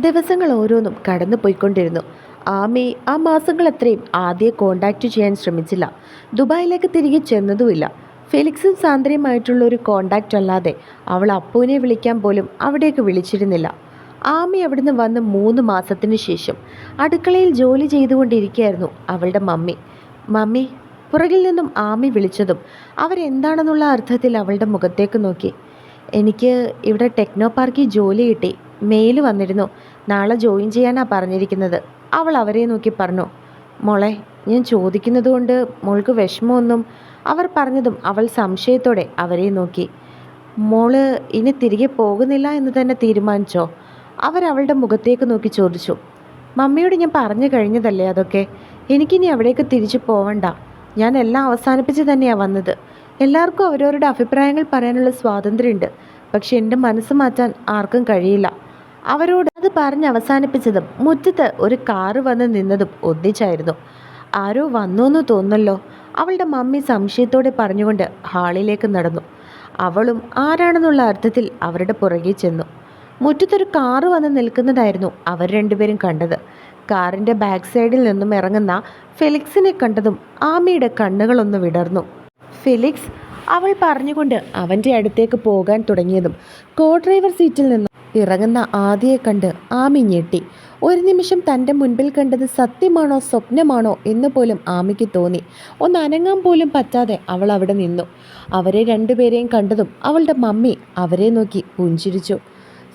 ദിവസങ്ങൾ ഓരോന്നും കടന്നു പോയിക്കൊണ്ടിരുന്നു. ആമി ആ മാസങ്ങൾ അത്രയും ആദ്യം കോണ്ടാക്റ്റ് ചെയ്യാൻ ശ്രമിച്ചില്ല. ദുബായിലേക്ക് തിരികെ ചെന്നതുമില്ല. ഫെലിക്സും സാന്ദ്രയുമായിട്ടുള്ള ഒരു കോണ്ടാക്റ്റ് അല്ലാതെ അവൾ അപ്പുവിനെ വിളിക്കാൻ പോലും അവിടേക്ക് വിളിച്ചിരുന്നില്ല. ആമി അവിടുന്ന് വന്ന് മൂന്ന് മാസത്തിന് ശേഷം അടുക്കളയിൽ ജോലി ചെയ്തുകൊണ്ടിരിക്കുകയായിരുന്നു അവളുടെ മമ്മി. മമ്മി പുറകിൽ നിന്നും ആമി വിളിച്ചതും അവരെന്താണെന്നുള്ള അർത്ഥത്തിൽ അവളുടെ മുഖത്തേക്ക് നോക്കി. എനിക്ക് ഇവിടെ ടെക്നോ പാർക്കിൽ ജോലി കിട്ടി. മെയിൽ വന്നിരുന്നു. നാളെ ജോയിൻ ചെയ്യാനാ പറഞ്ഞിരിക്കുന്നത്. അവൾ അവരെ നോക്കി പറഞ്ഞു മോളെ ഞാൻ ചോദിക്കുന്നതുകൊണ്ട് മോൾക്ക് വിഷമമൊന്നും അവർ പറഞ്ഞതും അവൾ സംശയത്തോടെ അവരെ നോക്കി. മോൾ ഇനി തിരികെ പോകുന്നില്ല എന്ന് തന്നെ തീരുമാനിച്ചോ അവരവളുടെ മുഖത്തേക്ക് നോക്കി ചോദിച്ചു. മമ്മിയോട് ഞാൻ പറഞ്ഞു കഴിഞ്ഞതല്ലേ അതൊക്കെ? എനിക്കിനി അവിടേക്ക് തിരിച്ചു പോവണ്ട. ഞാൻ എല്ലാം അവസാനിപ്പിച്ച് തന്നെയാണ് വന്നത്. എല്ലാവർക്കും അവരവരുടെ അഭിപ്രായങ്ങൾ പറയാനുള്ള സ്വാതന്ത്ര്യമുണ്ട്. പക്ഷെ എന്റെ മനസ്സ് മാറ്റാൻ ആർക്കും കഴിയില്ല. അവരോട് അത് പറഞ്ഞ് അവസാനിപ്പിച്ചതും മുറ്റത്ത് ഒരു കാറ് വന്ന് നിന്നതും ഒന്നിച്ചായിരുന്നു. ആരോ വന്നു എന്ന് തോന്നല്ലോ. അവളുടെ മമ്മി സംശയത്തോടെ പറഞ്ഞുകൊണ്ട് ഹാളിലേക്ക് നടന്നു. അവളും ആരാണെന്നുള്ള അർത്ഥത്തിൽ അവരുടെ പുറകെ ചെന്നു. മുറ്റത്തൊരു കാറ് വന്ന് നിൽക്കുന്നതായിരുന്നു അവർ രണ്ടുപേരും കണ്ടത്. കാറിന്റെ ബാക്ക് സൈഡിൽ നിന്നും ഇറങ്ങുന്ന ഫെലിക്സിനെ കണ്ടതും ആമിയുടെ കണ്ണുകളൊന്ന് വിടർന്നു. ഫെലിക്സ് അവൾ പറഞ്ഞുകൊണ്ട് അവന്റെ അടുത്തേക്ക് പോകാൻ തുടങ്ങിയതും കോ ഡ്രൈവർ സീറ്റിൽ നിന്നും ഇറങ്ങുന്ന ആദിയെ കണ്ട് ആമി ഞെട്ടി. ഒരു നിമിഷം തന്റെ മുൻപിൽ കണ്ടത് സത്യമാണോ സ്വപ്നമാണോ എന്ന് പോലും ആമിക്ക് തോന്നി. ഒന്ന് അനങ്ങാൻ പോലും പറ്റാതെ അവൾ അവിടെ നിന്നു. അവരെ രണ്ടുപേരെയും കണ്ടതും അവളുടെ മമ്മി അവരെ നോക്കി പുഞ്ചിരിച്ചു.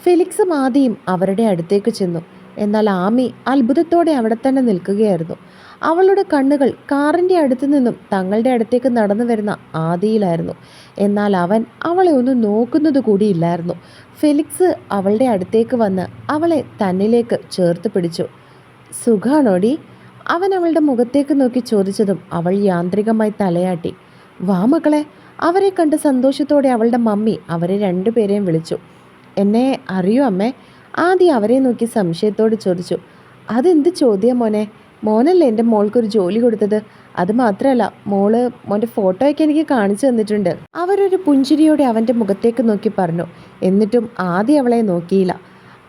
ഫിലിക്സും ആദിയും അവരുടെ അടുത്തേക്ക് ചെന്നു. എന്നാൽ ആമി അത്ഭുതത്തോടെ അവിടെ തന്നെ നിൽക്കുകയായിരുന്നു. അവളുടെ കണ്ണുകൾ കാറിന്റെ അടുത്തു നിന്നും തങ്ങളുടെ അടുത്തേക്ക് നടന്നു വരുന്ന ആദിയിലായിരുന്നു. എന്നാൽ അവൻ അവളെ ഒന്ന് നോക്കുന്നത് കൂടിയില്ലായിരുന്നു ഫെലിക്സ് അവളുടെ അടുത്തേക്ക് വന്ന് അവളെ തന്നിലേക്ക് ചേർത്ത് പിടിച്ചു. സുഖാണോടി? അവൻ അവളുടെ മുഖത്തേക്ക് നോക്കി ചോദിച്ചതും അവൾ യാന്ത്രികമായി തലയാട്ടി. വാ മക്കളെ. അവരെ കണ്ട് സന്തോഷത്തോടെ അവളുടെ മമ്മി അവരെ രണ്ടുപേരെയും വിളിച്ചു. എന്നെ അറിയോ അമ്മേ? ആദ്യം അവരെ നോക്കി സംശയത്തോട് ചോദിച്ചു. അതെന്ത് ചോദ്യം മോനെ? മോനല്ലേ എന്റെ മോൾക്ക് ഒരു ജോലി കൊടുത്തത്? അത് മാത്രമല്ല മോൾ മോന്റെ ഫോട്ടോയൊക്കെ എനിക്ക് കാണിച്ചു തന്നിട്ടുണ്ട്. അവരൊരു പുഞ്ചിരിയോടെ അവന്റെ മുഖത്തേക്ക് നോക്കി പറഞ്ഞു. എന്നിട്ടും ആദ്യം അവളെ നോക്കിയില്ല.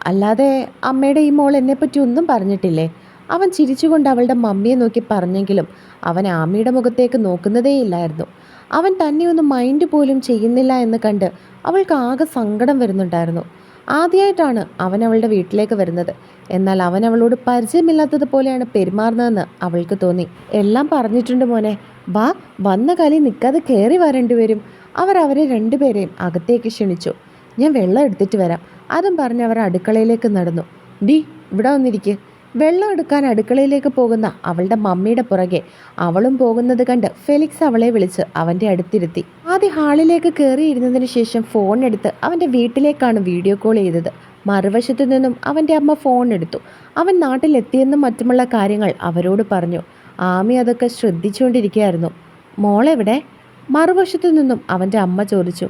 അല്ലാതെ അമ്മയുടെ ഈ മോൾ എന്നെപ്പറ്റി ഒന്നും പറഞ്ഞിട്ടില്ലേ? അവൻ ചിരിച്ചുകൊണ്ട് അവളുടെ മമ്മിയെ നോക്കി പറഞ്ഞെങ്കിലും അവൻ ആമിയുടെ മുഖത്തേക്ക് നോക്കുന്നതേയില്ലായിരുന്നു അവൻ തന്നെ ഒന്ന് മൈൻഡ് പോലും ചെയ്യുന്നില്ല എന്ന് കണ്ട് അവൾക്ക് ആകെ സങ്കടം വരുന്നുണ്ടായിരുന്നു. ആദ്യമായിട്ടാണ് അവൻ അവളുടെ വീട്ടിലേക്ക് വരുന്നത്. എന്നാൽ അവൻ അവളോട് പരിചയമില്ലാത്തതുപോലെയാണ് പെരുമാറുന്നതെന്ന് അവൾക്ക് തോന്നി. എല്ലാം പറഞ്ഞിട്ടുണ്ട് മോനെ. വാ വന്ന കലി നിൽക്കാതെ കയറി വരേണ്ടി വരും. അവർ അവരെ രണ്ടുപേരെയും അകത്തേക്ക് ക്ഷണിച്ചു. ഞാൻ വെള്ളം എടുത്തിട്ട് വരാം. അതും പറഞ്ഞ് അവർ അടുക്കളയിലേക്ക് നടന്നു. ഡി ഇവിടെ വന്നിരിക്ക്. വെള്ളം എടുക്കാൻ അടുക്കളയിലേക്ക് പോകുന്ന അവളുടെ മമ്മിയുടെ പുറകെ. അവളും പോകുന്നത് കണ്ട് ഫെലിക്സ് അവളെ വിളിച്ച് അവന്റെ അടുത്തിരുത്തി. ആദ്യ ഹാളിലേക്ക് കയറിയിരുന്നതിന് ശേഷം ഫോൺ എടുത്ത് അവന്റെ വീട്ടിലേക്കാണ് വീഡിയോ കോൾ ചെയ്തത്. മറുവശത്തു നിന്നും അവന്റെ അമ്മ ഫോൺ എടുത്തു. അവൻ നാട്ടിലെത്തിയെന്നും മറ്റുമുള്ള കാര്യങ്ങൾ അവരോട് പറഞ്ഞു. ആമി അതൊക്കെ ശ്രദ്ധിച്ചുകൊണ്ടിരിക്കുകയായിരുന്നു. മോളെവിടെ? മറുവശത്തു നിന്നും അവന്റെ അമ്മ ചോദിച്ചു.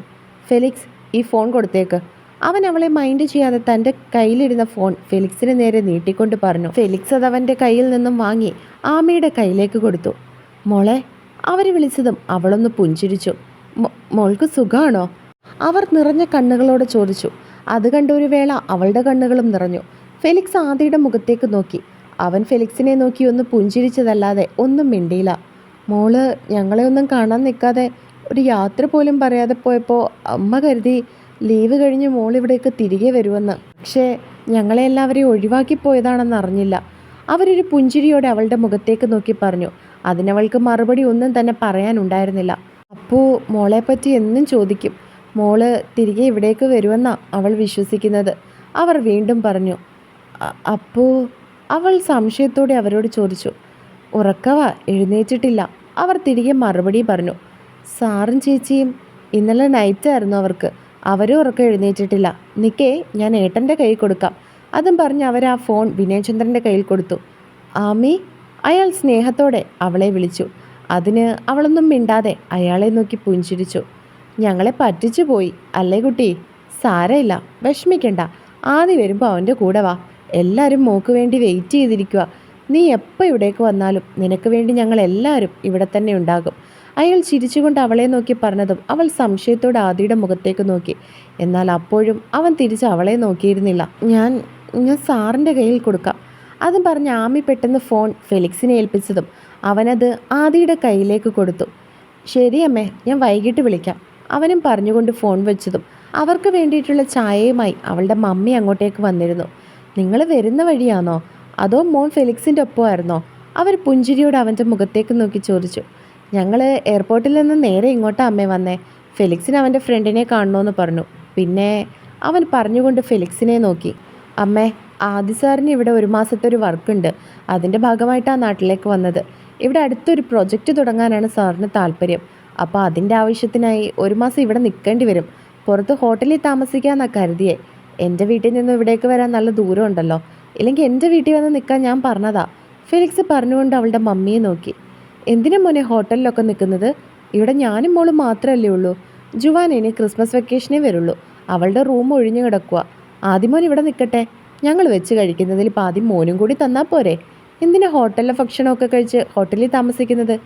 ഫെലിക്സ് ഈ ഫോൺ കൊടുത്തേക്ക്. അവൻ അവളെ മൈൻഡ് ചെയ്യാതെ തന്റെ കയ്യിലിരുന്ന ഫോൺ ഫെലിക്സിന് നേരെ നീട്ടിക്കൊണ്ട് പറഞ്ഞു. ഫെലിക്സ് അത് അവന്റെ കയ്യിൽ നിന്നും വാങ്ങി ആമയുടെ കയ്യിലേക്ക് കൊടുത്തു. മോളെ അവർ വിളിച്ചതും അവളൊന്ന് പുഞ്ചിരിച്ചു. മോൾക്ക് സുഖമാണോ അവർ നിറഞ്ഞ കണ്ണുകളോട് ചോദിച്ചു. അത് കണ്ട ഒരു വേള അവളുടെ കണ്ണുകളും നിറഞ്ഞു. ഫെലിക്സ് ആദിയുടെ മുഖത്തേക്ക് നോക്കി. അവൻ ഫെലിക്സിനെ നോക്കി ഒന്ന് പുഞ്ചിരിച്ചതല്ലാതെ ഒന്നും മിണ്ടിയില്ല. മോൾ ഞങ്ങളെ ഒന്നും കാണാൻ നിൽക്കാതെ ഒരു യാത്ര പോലും പറയാതെ പോയപ്പോൾ അമ്മ കരുതി ലീവ് കഴിഞ്ഞ് മോൾ ഇവിടേക്ക് തിരികെ വരുമെന്ന്. പക്ഷേ ഞങ്ങളെ എല്ലാവരെയും ഒഴിവാക്കി പോയതാണെന്ന് അറിഞ്ഞില്ല അവരൊരു പുഞ്ചിരിയോടെ അവളുടെ മുഖത്തേക്ക് നോക്കി പറഞ്ഞു. അതിനവൾക്ക് മറുപടി ഒന്നും തന്നെ പറയാനുണ്ടായിരുന്നില്ല. അപ്പോൾ മോളെപ്പറ്റി എന്നും ചോദിക്കും. മോൾ തിരികെ ഇവിടേക്ക് വരുമെന്നാ അവൾ വിശ്വസിക്കുന്നത്. അവർ വീണ്ടും പറഞ്ഞു. അപ്പോൾ അവൾ സംശയത്തോടെ അവരോട് ചോദിച്ചു. ഉറക്കവാ എഴുന്നേറ്റിട്ടില്ല. അവർ തിരികെ മറുപടി പറഞ്ഞു. സാറും ചേച്ചിയും ഇന്നലെ നൈറ്റായിരുന്നു അവർക്ക്. അവരും ഉറക്കം എഴുന്നേറ്റിട്ടില്ല. നിക്കേ ഞാൻ ഏട്ടന്റെ കയ്യിൽ കൊടുക്കാം. അതും പറഞ്ഞ് അവർ ആ ഫോൺ വിനയചന്ദ്രന്റെ കയ്യിൽ കൊടുത്തു. ആമി അയാൾ സ്നേഹത്തോടെ അവളെ വിളിച്ചു. അതിന് അവളൊന്നും മിണ്ടാതെ അയാളെ നോക്കി പുഞ്ചിരിച്ചു. ഞങ്ങളെ പറ്റിച്ചു പോയി അല്ലേ കുട്ടി? സാരമില്ല വിഷമിക്കണ്ട. ആദ്യം വരുമ്പോൾ അവന്റെ കൂടെ വാ. എല്ലാവരും മോക്ക് വേണ്ടി വെയിറ്റ് ചെയ്തിരിക്കുക നീ എപ്പോൾ ഇവിടേക്ക് വന്നാലും നിനക്ക് വേണ്ടി ഞങ്ങൾ എല്ലാവരും ഇവിടെ തന്നെ ഉണ്ടാകും. അയാൾ ചിരിച്ചുകൊണ്ട് അവളെ നോക്കി പറഞ്ഞതും അവൾ സംശയത്തോടെ ആദിയുടെ മുഖത്തേക്ക് നോക്കി. എന്നാൽ അപ്പോഴും അവൻ തിരിച്ച് അവളെ നോക്കിയിരുന്നില്ല. ഞാൻ ഞാൻ സാറിന്റെ കയ്യിൽ കൊടുക്കാം. അതും പറഞ്ഞ് ആമി പെട്ടെന്ന് ഫോൺ ഫെലിക്സിനെ ഏൽപ്പിച്ചതും അവനത് ആദിയുടെ കയ്യിലേക്ക് കൊടുത്തു. ശരി അമ്മേ ഞാൻ വൈകിട്ട് വിളിക്കാം. അവനും പറഞ്ഞുകൊണ്ട് ഫോൺ വെച്ചതും അവർക്ക് വേണ്ടിയിട്ടുള്ള ചായയുമായി അവളുടെ മമ്മി അങ്ങോട്ടേക്ക് വന്നിരുന്നു. നിങ്ങൾ വരുന്ന വഴിയാണോ? അതോ മോൻ ഫെലിക്സിന്റെ ഒപ്പമായിരുന്നോ? അവർ പുഞ്ചിരിയോട് അവന്റെ മുഖത്തേക്ക് നോക്കി ചോദിച്ചു. ഞങ്ങൾ എയർപോർട്ടിൽ നിന്ന് നേരെ ഇങ്ങോട്ടാ അമ്മേ വന്നേ. ഫെലിക്സിന് അവന്റെ ഫ്രണ്ടിനെ കാണണമെന്ന് പറഞ്ഞു. പിന്നെ അവൻ പറഞ്ഞുകൊണ്ട് ഫെലിക്സിനെ നോക്കി. അമ്മേ ആദി സാറിന് ഇവിടെ ഒരു മാസത്തെ ഒരു വർക്കുണ്ട് അതിന്റെ ഭാഗമായിട്ടാണ് നാട്ടിലേക്ക് വന്നത്. ഇവിടെ അടുത്തൊരു പ്രൊജക്റ്റ് തുടങ്ങാനാണ് സാറിന് താല്പര്യം. അപ്പോൾ അതിന്റെ ആവശ്യത്തിനായി ഒരു മാസം ഇവിടെ നിൽക്കേണ്ടി വരും. പുറത്ത് ഹോട്ടലിൽ താമസിക്കാമെന്നാണ് കരുതിയേ. എന്റെ വീട്ടിൽ നിന്ന് ഇവിടേക്ക് വരാൻ നല്ല ദൂരം ഉണ്ടല്ലോ ഇല്ലെങ്കിൽ എന്റെ വീട്ടിൽ വന്ന് നിൽക്കാൻ ഞാൻ പറഞ്ഞതാ. ഫെലിക്സ് പറഞ്ഞുകൊണ്ട് അവളുടെ മമ്മിയെ നോക്കി. എന്തിനാ മോനെ ഹോട്ടലിലൊക്കെ നിൽക്കുന്നത്? ഇവിടെ ഞാനും മോളും മാത്രമല്ലേ ഉള്ളൂ. ജുവാൻ ഇനി ക്രിസ്മസ് വെക്കേഷനേ വരുള്ളൂ. അവളുടെ റൂം ഒഴിഞ്ഞു കിടക്കുക ആദ്യം മോൻ ഇവിടെ നിൽക്കട്ടെ. ഞങ്ങൾ വെച്ച് കഴിക്കുന്നതിൽ ഇപ്പം ആദ്യം മോനും കൂടി തന്നാൽ പോരെ. എന്തിനാ ഹോട്ടലിലെ ഭക്ഷണമൊക്കെ കഴിച്ച് ഹോട്ടലിൽ താമസിക്കുന്നത്?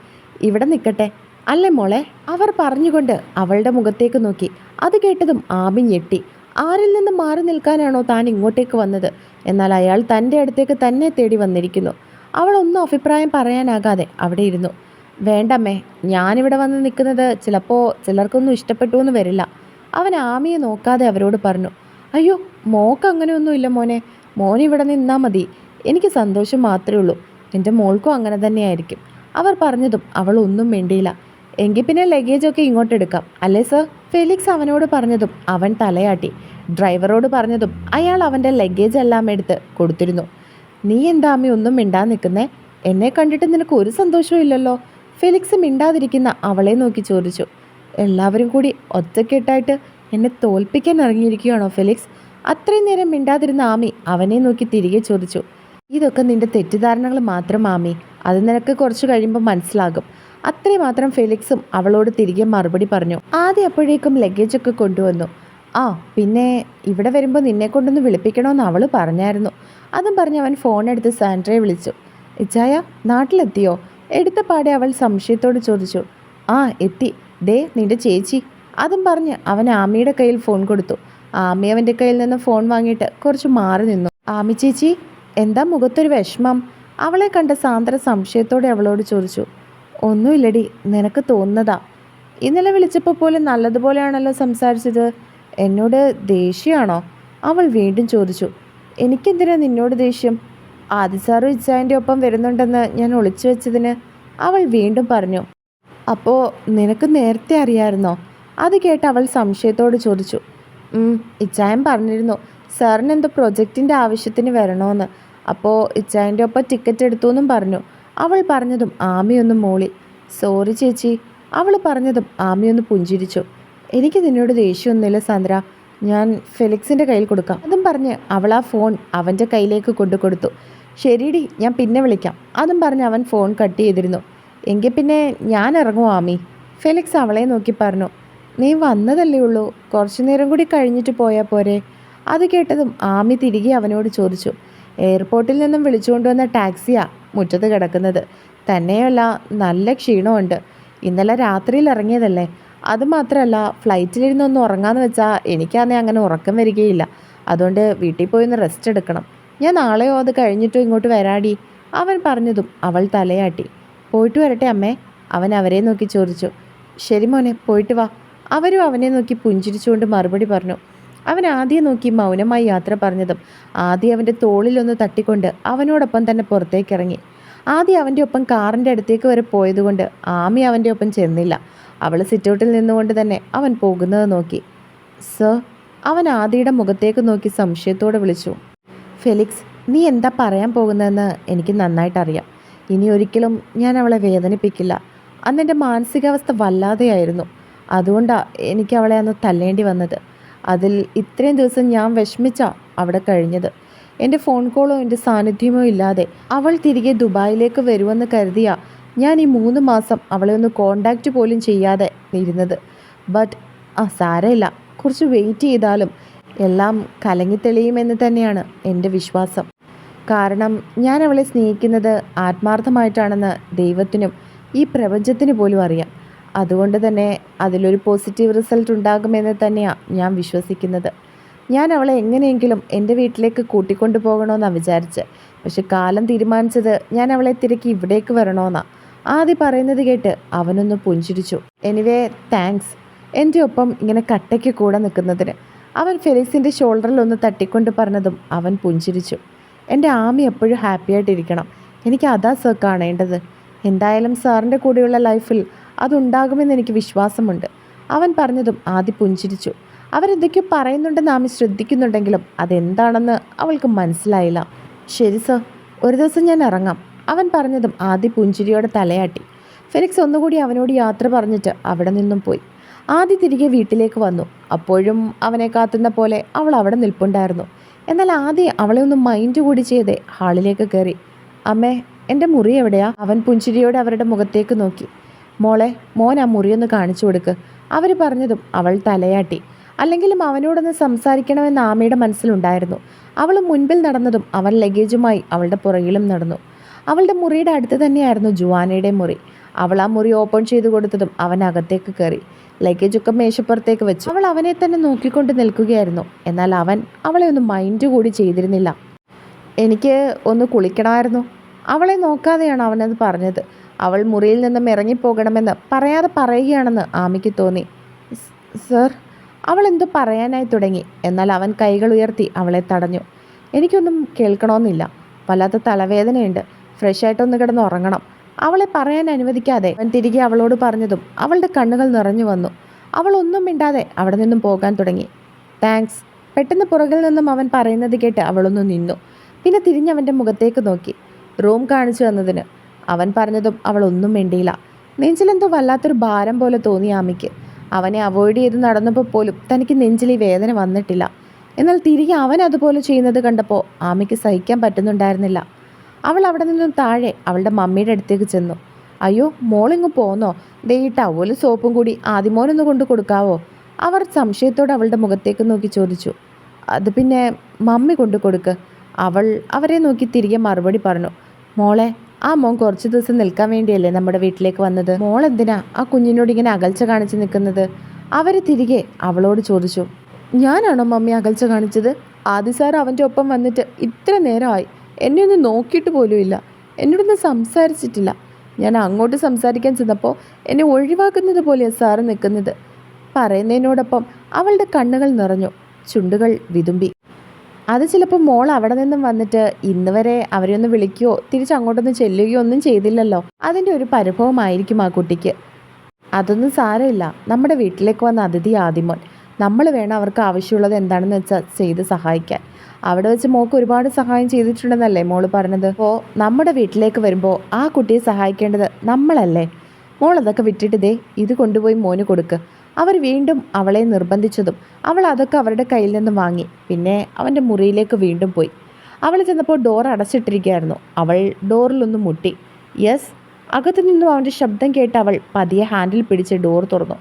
ഇവിടെ നിൽക്കട്ടെ. അല്ലേ മോളെ അവർ പറഞ്ഞുകൊണ്ട് അവളുടെ മുഖത്തേക്ക് നോക്കി. അത് കേട്ടതും ആമി ഞെട്ടി. ആരിൽ നിന്ന് മാറി നിൽക്കാനാണോ താൻ ഇങ്ങോട്ടേക്ക് വന്നത്? എന്നാൽ അയാൾ തന്റെ അടുത്തേക്ക് തന്നെ തേടി വന്നിരിക്കുന്നു. അവളൊന്നും അഭിപ്രായം പറയാനാകാതെ അവിടെ ഇരുന്നു. വേണ്ടമ്മേ ഞാനിവിടെ വന്ന് നിൽക്കുന്നത് ചിലപ്പോൾ ചിലർക്കൊന്നും ഇഷ്ടപ്പെട്ടു എന്ന് വരില്ല. അവൻ ആമിയെ നോക്കാതെ അവരോട് പറഞ്ഞു അയ്യോ മോക്ക് അങ്ങനെയൊന്നുമില്ല മോനെ. ഇവിടെ നിന്നാൽ മതി. എനിക്ക് സന്തോഷം മാത്രമേ ഉള്ളൂ. എന്റെ മോൾക്കും അങ്ങനെ തന്നെയായിരിക്കും. അവർ പറഞ്ഞതും അവൾ ഒന്നും വേണ്ടിയില്ല എങ്കിൽ പിന്നെ ലഗേജൊക്കെ ഇങ്ങോട്ട് എടുക്കാം അല്ലേ സർ? ഫെലിക്സ് അവനോട് പറഞ്ഞതും അവൻ തലയാട്ടി. ഡ്രൈവറോട് പറഞ്ഞതും അയാൾ അവന്റെ ലഗേജ് എല്ലാം എടുത്ത് കൊടുത്തിരുന്നു. നീ എന്താ അമ്മ ഒന്നും മിണ്ടാൻ നിൽക്കുന്നേ? എന്നെ കണ്ടിട്ട് നിനക്ക് ഒരു സന്തോഷവും ഇല്ലല്ലോ. ഫെലിക്സ് മിണ്ടാതിരിക്കുന്ന അവളെ നോക്കി ചോദിച്ചു. എല്ലാവരും കൂടി ഒറ്റക്കെട്ടായിട്ട് എന്നെ തോൽപ്പിക്കാൻ ഇറങ്ങിയിരിക്കുകയാണോ ഫെലിക്സ്? അത്രയും നേരം മിണ്ടാതിരുന്ന ആമി അവനെ നോക്കി തിരികെ ചോദിച്ചു. ഇതൊക്കെ നിന്റെ തെറ്റിദ്ധാരണകൾ മാത്രം ആമി. അത് നിനക്ക് കുറച്ച് കഴിയുമ്പോൾ മനസ്സിലാകും. അത്രയും മാത്രം ഫെലിക്സും അവളോട് തിരികെ മറുപടി പറഞ്ഞു. ആദ്യം അപ്പോഴേക്കും ലഗേജൊക്കെ കൊണ്ടുവന്നു. ആ പിന്നെ ഇവിടെ വരുമ്പോൾ നിന്നെ കൊണ്ടൊന്ന് വിളിപ്പിക്കണമെന്ന് അവൾ പറഞ്ഞായിരുന്നു. അതും പറഞ്ഞ് അവൻ ഫോൺ എടുത്ത് സാൻഡ്രയെ വിളിച്ചു. ഇച്ചായ നാട്ടിലെത്തിയോ? എടുത്ത പാടെ അവൾ സംശയത്തോട് ചോദിച്ചു. ആ എത്തി. ദേ നിന്റെ ചേച്ചി. അതും പറഞ്ഞ് അവൻ ആമിയുടെ കയ്യിൽ ഫോൺ കൊടുത്തു. ആമി അവന്റെ കയ്യിൽ നിന്ന് ഫോൺ വാങ്ങിയിട്ട് കുറച്ച് മാറി നിന്നു. ആമി ചേച്ചി എന്താ മുഖത്തൊരു വിഷമം? അവളെ കണ്ട സാന്ദ്ര സംശയത്തോടെ അവളോട് ചോദിച്ചു. ഒന്നുമില്ലടി നിനക്ക് തോന്നുന്നതാ. ഇന്നലെ വിളിച്ചപ്പോൾ പോലും നല്ലതുപോലെയാണല്ലോ സംസാരിച്ചത്. എന്നോട് ദേഷ്യമാണോ? അവൾ വീണ്ടും ചോദിച്ചു. എനിക്കെന്തിനാ നിന്നോട് ദേഷ്യം? ആദി സാറ് ഇച്ചായന്റെ ഒപ്പം വരുന്നുണ്ടെന്ന് ഞാൻ ഒളിച്ചു വെച്ചതിന് അവൾ വീണ്ടും പറഞ്ഞു. അപ്പോൾ നിനക്ക് നേരത്തെ അറിയാമായിരുന്നോ അത് കേട്ട് അവൾ സംശയത്തോട് ചോദിച്ചു. "ഉം, ഇച്ചായൻ പറഞ്ഞിരുന്നു. സാറിന് എന്തോ പ്രൊജക്റ്റിന്റെ ആവശ്യത്തിന് വരണമെന്ന് അപ്പോൾ ഇച്ചായന്റെ ഒപ്പം ടിക്കറ്റ് എടുത്തു എന്നും പറഞ്ഞു. അവൾ പറഞ്ഞതും ആമിയൊന്ന് മൂളി. സോറി ചേച്ചി. അവൾ പറഞ്ഞതും ആമിയൊന്ന് പുഞ്ചിരിച്ചു. എനിക്ക് നിന്നോട് ദേഷ്യമൊന്നുമില്ല സാന്ദ്ര. ഞാൻ ഫെലിക്സിന്റെ കയ്യിൽ കൊടുക്കാം. അതും പറഞ്ഞ് അവൾ ആ ഫോൺ അവന്റെ കയ്യിലേക്ക് കൊണ്ടു കൊടുത്തു. ശരിടി ഞാൻ പിന്നെ വിളിക്കാം. അതും പറഞ്ഞ് അവൻ ഫോൺ കട്ട് ചെയ്തിരുന്നു. എങ്കിൽ പിന്നെ ഞാൻ ഇറങ്ങും ആമി? ഫെലിക്സ് അവളെ നോക്കി പറഞ്ഞു. നീ വന്നതല്ലേ ഉള്ളൂ. കുറച്ചു നേരം കൂടി കഴിഞ്ഞിട്ട് പോയാൽ പോരെ. അത് കേട്ടതും ആമി തിരികെ അവനോട് ചോദിച്ചു. എയർപോർട്ടിൽ നിന്നും വിളിച്ചുകൊണ്ടുവന്ന ടാക്സിയാ മുറ്റത്ത് കിടക്കുന്നത്. തന്നെയല്ല നല്ല ക്ഷീണമുണ്ട്. ഇന്നലെ രാത്രിയിൽ ഇറങ്ങിയതല്ലേ? അതുമാത്രമല്ല ഫ്ലൈറ്റിലിരുന്ന് ഒന്ന് ഉറങ്ങാമെന്ന് വെച്ചാൽ എനിക്കാന്നേ അങ്ങനെ ഉറക്കം വരികയില്ല. അതുകൊണ്ട് വീട്ടിൽ പോയി ഒന്ന് റെസ്റ്റ് എടുക്കണം. ഞാൻ നാളെയോ അത് കഴിഞ്ഞിട്ടോ ഇങ്ങോട്ട് വരാടി? അവൻ പറഞ്ഞതും അവൾ തലയാട്ടി. പോയിട്ട് വരട്ടെ അമ്മേ. അവൻ അവരെ നോക്കി ചോദിച്ചു. ശരി മോനെ പോയിട്ട് വാ. അവരും അവനെ നോക്കി പുഞ്ചിരിച്ചുകൊണ്ട് മറുപടി പറഞ്ഞു. അവൻ ആദ്യം നോക്കി മൗനമായി യാത്ര പറഞ്ഞതും ആദ്യം അവന്റെ തോളിലൊന്ന് തട്ടിക്കൊണ്ട് അവനോടൊപ്പം തന്നെ പുറത്തേക്ക് ഇറങ്ങി ആദ്യം അവന്റെ ഒപ്പം കാറിന്റെ അടുത്തേക്ക് വരെ പോയതുകൊണ്ട് ആമി അവന്റെ ഒപ്പം ചെന്നില്ല. അവൾ സിറ്റൗട്ടിൽ നിന്നുകൊണ്ട് തന്നെ അവൻ പോകുന്നത് നോക്കി. സർ അവൻ ആദിയുടെ മുഖത്തേക്ക് നോക്കി സംശയത്തോടെ വിളിച്ചു. ഫെലിക്സ് നീ എന്താ പറയാൻ പോകുന്നതെന്ന് എനിക്ക് നന്നായിട്ടറിയാം. ഇനി ഒരിക്കലും ഞാൻ അവളെ വേദനിപ്പിക്കില്ല. അന്ന് എന്റെ മാനസികാവസ്ഥ വല്ലാതെയായിരുന്നു. അതുകൊണ്ടാണ് എനിക്ക് അവളെ അന്ന് തല്ലേണ്ടി വന്നത്. അതിൽ ഇത്രയും ദിവസം ഞാൻ വിഷമിച്ചാ അവിടെ കഴിഞ്ഞത്. എന്റെ ഫോൺ കോളോ എന്റെ സാന്നിധ്യമോ ഇല്ലാതെ അവൾ തിരികെ ദുബായിലേക്ക് വരുമെന്ന് കരുതിയാ ഞാൻ ഈ മൂന്ന് മാസം അവളെ ഒന്ന് കോണ്ടാക്റ്റ് പോലും ചെയ്യാതെ ഇരുന്നത്. ബട്ട് ആ സാരമില്ല. കുറച്ച് വെയിറ്റ് ചെയ്താലും എല്ലാം കലങ്ങിത്തെളിയുമെന്ന് തന്നെയാണ് എന്റെ വിശ്വാസം. കാരണം ഞാൻ അവളെ സ്നേഹിക്കുന്നത് ആത്മാർത്ഥമായിട്ടാണെന്ന് ദൈവത്തിനും ഈ പ്രപഞ്ചത്തിന് പോലും അറിയാം. അതുകൊണ്ട് തന്നെ അതിലൊരു പോസിറ്റീവ് റിസൾട്ട് ഉണ്ടാകുമെന്ന് തന്നെയാണ് ഞാൻ വിശ്വസിക്കുന്നത്. ഞാൻ അവളെ എങ്ങനെയെങ്കിലും എന്റെ വീട്ടിലേക്ക് കൂട്ടിക്കൊണ്ടു പോകണമെന്നാണ് വിചാരിച്ച്. പക്ഷെ കാലം തീരുമാനിച്ചത് ഞാൻ അവളെ തിരക്കി ഇവിടേക്ക് വരണമെന്നാ ആദ്യം പറയുന്നത് കേട്ട് അവനൊന്ന് പുഞ്ചിരിച്ചു. Anyway thanks. എന്റെ ഒപ്പം ഇങ്ങനെ കട്ടയ്ക്ക് കൂടെ നിൽക്കുന്നതിന്. അവൻ ഫെലിക്സിന്റെ ഷോൾഡറിൽ ഒന്ന് തട്ടിക്കൊണ്ട് പറഞ്ഞതും അവൻ പുഞ്ചിരിച്ചു. എന്റെ ആമി എപ്പോഴും ഹാപ്പി ആയിട്ടിരിക്കണം. എനിക്ക് അതാ സർ കാണേണ്ടത്. എന്തായാലും സാറിന്റെ കൂടെയുള്ള ലൈഫിൽ അതുണ്ടാകുമെന്ന് എനിക്ക് വിശ്വാസമുണ്ട്. അവൻ പറഞ്ഞതും ആദ്യം പുഞ്ചിരിച്ചു. അവരെന്തൊക്കെയോ പറയുന്നുണ്ടെന്ന് ആമി ശ്രദ്ധിക്കുന്നുണ്ടെങ്കിലും അതെന്താണെന്ന് അവൾക്ക് മനസ്സിലായില്ല. ശരി സർ. ഒരു ദിവസം ഞാൻ ഇറങ്ങാം. അവൻ പറഞ്ഞതും ആദ്യ പുഞ്ചിരിയോടെ തലയാട്ടി. ഫെലിക്സ് ഒന്നുകൂടി അവനോട് യാത്ര പറഞ്ഞിട്ട് അവിടെ നിന്നും പോയി. ആദ്യ തിരികെ വീട്ടിലേക്ക് വന്നു. അപ്പോഴും അവനെ കാത്തുന്ന പോലെ അവൾ അവിടെ നിൽപ്പുണ്ടായിരുന്നു. എന്നാൽ ആദ്യം അവളെ ഒന്ന് മൈൻഡ് കൂടി ചെയ്തേ ഹാളിലേക്ക് കയറി. അമ്മേ എന്റെ മുറി എവിടെയാ? അവൻ പുഞ്ചിരിയോട് അവരുടെ മുഖത്തേക്ക് നോക്കി. മോളെ മോൻ ആ മുറിയൊന്ന് കാണിച്ചു കൊടുക്ക്. അവർ പറഞ്ഞതും അവൾ തലയാട്ടി. അല്ലെങ്കിലും അവനോടൊന്ന് സംസാരിക്കണമെന്ന് ആമയുടെ മനസ്സിലുണ്ടായിരുന്നു. അവൾ മുൻപിൽ നടന്നതും അവൻ ലഗേജുമായി അവളുടെ പുറകിലും നടന്നു. അവളുടെ മുറിയുടെ അടുത്ത് തന്നെയായിരുന്നു ജുവാനയുടെ മുറി. അവൾ ആ മുറി ഓപ്പൺ ചെയ്തു കൊടുത്തതും അവൻ അകത്തേക്ക് കയറി. ലഗേജൊക്കെ മേശപ്പുറത്തേക്ക് വെച്ചു. അവൾ അവനെ തന്നെ നോക്കിക്കൊണ്ട് നിൽക്കുകയായിരുന്നു. എന്നാൽ അവൻ അവളെ ഒന്ന് മൈൻഡ് കൂടി ചെയ്തിരുന്നില്ല. എനിക്ക് ഒന്ന് കുളിക്കണമായിരുന്നു. അവളെ നോക്കാതെയാണ് അവനത് പറഞ്ഞത്. അവൾ മുറിയിൽ നിന്നും ഇറങ്ങിപ്പോകണമെന്ന് പറയാതെ പറയുകയാണെന്ന് ആമിക്ക് തോന്നി. "സ്- സർ? അവൾ എന്തോ പറയാനായി തുടങ്ങി. എന്നാൽ അവൻ കൈകൾ ഉയർത്തി അവളെ തടഞ്ഞു. എനിക്കൊന്നും കേൾക്കണമെന്നില്ല. വല്ലാത്ത തലവേദനയുണ്ട്. ഫ്രഷ് ആയിട്ടൊന്ന് കിടന്ന് ഉറങ്ങണം. അവളെ പറയാൻ അനുവദിക്കാതെ അവൻ തിരികെ അവളോട് പറഞ്ഞതും അവളുടെ കണ്ണുകൾ നിറഞ്ഞു വന്നു. അവൾ ഒന്നും മിണ്ടാതെ അവിടെ നിന്നും പോകാൻ തുടങ്ങി. താങ്ക്സ്. പെട്ടെന്ന് പുറകിൽ നിന്നും അവൻ പറയുന്നത് കേട്ട് അവളൊന്ന് നിന്നു. പിന്നെ തിരിഞ്ഞവന്റെ മുഖത്തേക്ക് നോക്കി. റൂം കാണിച്ചു തന്നതിന്. അവൻ പറഞ്ഞതും അവൾ ഒന്നും മിണ്ടിയില്ല. നെഞ്ചിലെന്തോ വല്ലാത്തൊരു ഭാരം പോലെ തോന്നി ആമിക്ക് അവനെ അവോയ്ഡ് ചെയ്ത് നടന്നപ്പോൾ പോലും തനിക്ക് നെഞ്ചിൽ ഈ വേദന വന്നിട്ടില്ല. എന്നാൽ തിരികെ അവൻ അതുപോലെ ചെയ്യുന്നത് കണ്ടപ്പോൾ ആമിക്ക് സഹിക്കാൻ പറ്റുന്നുണ്ടായിരുന്നില്ല. അവൾ അവിടെ നിന്നും താഴെ അവളുടെ മമ്മിയുടെ അടുത്തേക്ക് ചെന്നു. അയ്യോ മോളിങ്ങ് പോന്നോ? ദേ ഈ ടവലും സോപ്പും കൂടി ആദിമോനൊന്ന് കൊണ്ട് കൊടുക്കാവോ? അവർ സംശയത്തോടെ അവളുടെ മുഖത്തേക്ക് നോക്കി ചോദിച്ചു. അത് പിന്നെ മമ്മി കൊണ്ടു കൊടുക്ക്. അവൾ അവരെ നോക്കി തിരികെ മറുപടി പറഞ്ഞു. മോളെ ആ മോൻ കുറച്ച് ദിവസം നിൽക്കാൻ വേണ്ടിയല്ലേ നമ്മുടെ വീട്ടിലേക്ക് വന്നത്? മോൾ എന്തിനാ ആ കുഞ്ഞിനോട് ഇങ്ങനെ അകൽച്ച കാണിച്ച് നിൽക്കുന്നത്? അവർ തിരികെ അവളോട് ചോദിച്ചു. ഞാനാണോ മമ്മി അകൽച്ച കാണിച്ചത്? ആദി സാർ അവന്റെ ഒപ്പം വന്നിട്ട് ഇത്ര നേരമായി എന്നെ ഒന്ന് നോക്കിയിട്ട് പോലുമില്ല എന്നോടൊന്നും സംസാരിച്ചിട്ടില്ല. ഞാൻ അങ്ങോട്ട് സംസാരിക്കാൻ ചെന്നപ്പോൾ എന്നെ ഒഴിവാക്കുന്നത് പോലെയാണ് സാറ് നിൽക്കുന്നത്. പറയുന്നതിനോടൊപ്പം അവളുടെ കണ്ണുകൾ നിറഞ്ഞു. ചുണ്ടുകൾ വിതുമ്പി. അത് ചിലപ്പോൾ മോൾ അവിടെ നിന്നും വന്നിട്ട് ഇന്ന് വരെ അവരെ ഒന്ന് വിളിക്കുകയോ തിരിച്ച് അങ്ങോട്ടൊന്നും ചെല്ലുകയോ ഒന്നും ചെയ്തില്ലല്ലോ. അതിന്റെ ഒരു പരിഭവമായിരിക്കും ആ കുട്ടിക്ക്. അതൊന്നും സാരമില്ല നമ്മുടെ വീട്ടിലേക്ക് വന്ന അതിഥി ആദിമോൻ. നമ്മൾ വേണം അവർക്ക് ആവശ്യമുള്ളത് എന്താണെന്ന് വെച്ചാൽ ചെയ്ത് സഹായിക്കാൻ. അവിടെ വെച്ച് മോക്ക് ഒരുപാട് സഹായം ചെയ്തിട്ടുണ്ടെന്നല്ലേ മോൾ പറഞ്ഞത്? അപ്പോൾ നമ്മുടെ വീട്ടിലേക്ക് വരുമ്പോൾ ആ കുട്ടിയെ സഹായിക്കേണ്ടത് നമ്മളല്ലേ? മോൾ അതൊക്കെ വിട്ടിട്ട് ദേ ഇത് കൊണ്ടുപോയി മോന് കൊടുക്ക്. അവർ വീണ്ടും അവളെ നിർബന്ധിച്ചതും അവൾ അതൊക്കെ അവരുടെ കയ്യിൽ നിന്നും വാങ്ങി. പിന്നെ അവന്റെ മുറിയിലേക്ക് വീണ്ടും പോയി. അവൾ ചെന്നപ്പോൾ ഡോർ അടച്ചിട്ടിരിക്കുകയായിരുന്നു. അവൾ ഡോറിലൊന്ന് മുട്ടി. യെസ് അകത്തു നിന്നും അവന്റെ ശബ്ദം കേട്ട് അവൾ പതിയെ ഹാൻഡിൽ പിടിച്ച് ഡോർ തുറന്നു.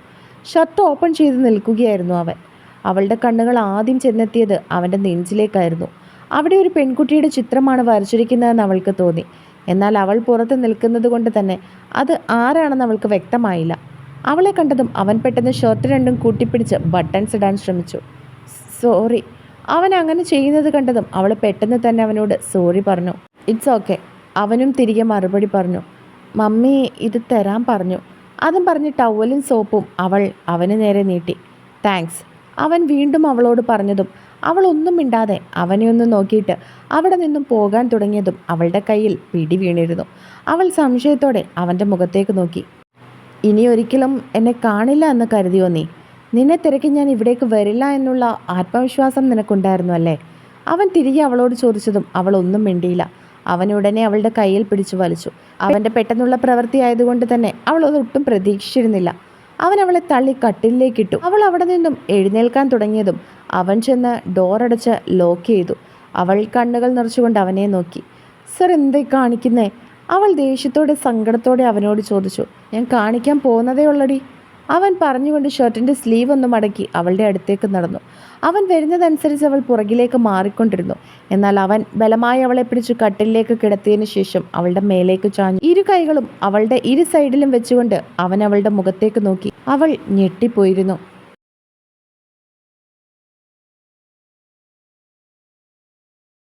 ഷർട്ട് ഓപ്പൺ ചെയ്ത് നിൽക്കുകയായിരുന്നു അവൻ. അവളുടെ കണ്ണുകൾ ആദ്യം ചെന്നെത്തിയത് അവന്റെ നെഞ്ചിലേക്കായിരുന്നു. അവിടെ ഒരു പെൺകുട്ടിയുടെ ചിത്രമാണ് വരച്ചിരിക്കുന്നതെന്ന് അവൾക്ക് തോന്നി. എന്നാൽ അവൾ പുറത്ത് നിൽക്കുന്നത് കൊണ്ട് തന്നെ അത് ആരാണെന്ന് അവൾക്ക് വ്യക്തമായില്ല. അവളെ കണ്ടതും അവൻ പെട്ടെന്ന് ഷർട്ട് രണ്ടും കൂട്ടിപ്പിടിച്ച് ബട്ടൺസ് ഇടാൻ ശ്രമിച്ചു. സോറി. അവൻ അങ്ങനെ ചെയ്യുന്നത് കണ്ടതും അവൾ പെട്ടെന്ന് തന്നെ അവനോട് സോറി പറഞ്ഞു. It's okay. അവനും തിരികെ മറുപടി പറഞ്ഞു. മമ്മി ഇത് തരാൻ പറഞ്ഞു. അതും പറഞ്ഞ് ടവലും സോപ്പും അവൾ അവന് നേരെ നീട്ടി. താങ്ക്സ്. അവൻ വീണ്ടും അവളോട് പറഞ്ഞതും അവൾ ഒന്നും മിണ്ടാതെ അവനെ ഒന്ന് നോക്കിയിട്ട് അവിടെ നിന്നും പോകാൻ തുടങ്ങിയതും അവളുടെ കയ്യിൽ പിടി വീണിരുന്നു. അവൾ സംശയത്തോടെ അവന്റെ മുഖത്തേക്ക് നോക്കി. ഇനി ഒരിക്കലും എന്നെ കാണില്ല എന്ന് കരുതിയോ നീ? നിന്നെ തിരക്കി ഞാൻ ഇവിടേക്ക് വരില്ല എന്നുള്ള ആത്മവിശ്വാസം നിനക്കുണ്ടായിരുന്നു അല്ലേ? അവൻ തിരികെ അവളോട് ചോദിച്ചതും അവൾ ഒന്നും മിണ്ടിയില്ല. അവൻ ഉടനെ അവളുടെ കയ്യിൽ പിടിച്ചു വലിച്ചു. അവന്റെ പെട്ടെന്നുള്ള പ്രവൃത്തി ആയതുകൊണ്ട് തന്നെ അവൾ അതൊട്ടും പ്രതീക്ഷിച്ചിരുന്നില്ല. അവൻ അവളെ തള്ളി കട്ടിലേക്കിട്ടു അവൾ അവിടെ നിന്നും എഴുന്നേൽക്കാൻ തുടങ്ങിയതും അവൻ ചെന്ന് ഡോറടച്ച് ലോക്ക് ചെയ്തു. അവൾ കണ്ണുകൾ നിറച്ചുകൊണ്ട് അവനെ നോക്കി. സർ എന്തേ കാണിക്കുന്നേ? അവൾ ദേഷ്യത്തോടെ സങ്കടത്തോടെ അവനോട് ചോദിച്ചു. ഞാൻ കാണിക്കാൻ പോകുന്നതേ ഉള്ളടി. അവൻ പറഞ്ഞുകൊണ്ട് ഷർട്ടിന്റെ സ്ലീവ് ഒന്ന് മടക്കി അവളുടെ അടുത്തേക്ക് നടന്നു. അവൻ വരുന്നതനുസരിച്ച് അവൾ പുറകിലേക്ക് മാറിക്കൊണ്ടിരുന്നു. എന്നാൽ അവൻ ബലമായി അവളെ പിടിച്ചു കട്ടിലേക്ക് കിടത്തിയതിനു ശേഷം അവളുടെ മേലേക്ക് ചാഞ്ഞു. ഇരു കൈകളും അവളുടെ ഇരു സൈഡിലും വെച്ചുകൊണ്ട് അവൻ അവളുടെ മുഖത്തേക്ക് നോക്കി. അവൾ ഞെട്ടിപ്പോയിരുന്നു.